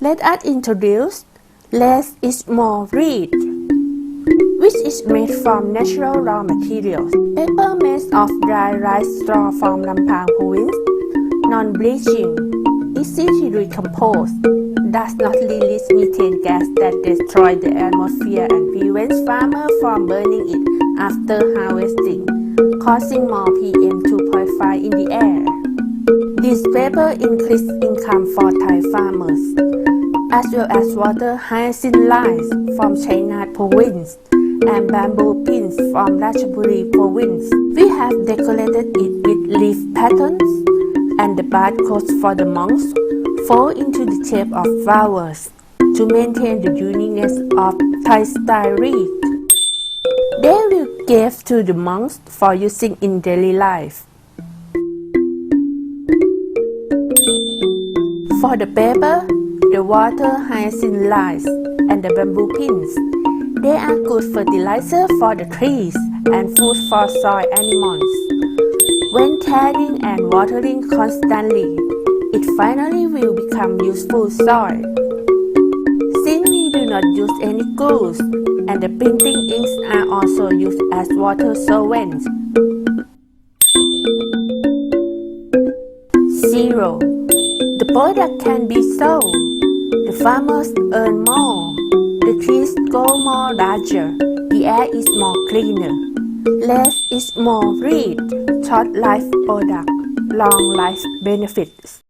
Let us introduce less is more reed, which is made from natural raw materials. Paper made of dry rice straw from Lampang province, non-bleaching, easy to decompose, does not release methane gas that destroys the atmosphere and prevents farmers from burning it after harvesting, causing more PM 2.5 in the air. This paper increases income for Thai farmers, as well as water hyacinth lines from China province and bamboo pins from Ratchaburi province. We have decorated it with leaf patterns and the bad barcodes for the monks fall into the shape of flowers to maintain the uniqueness of Thai style. They will give to the monks for using in daily life. For the paper, the water hyacinth lice and the bamboo pins, they are good fertilizer for the trees and food for soil animals. When caring and watering constantly, it finally will become useful soil. Since we do not use any glues, and the printing inks are also used as water solvents. Zero. The product can be sold. Farmers earn more. The trees grow more larger. The air is more cleaner. Less is more read. Short life product. Long life benefits.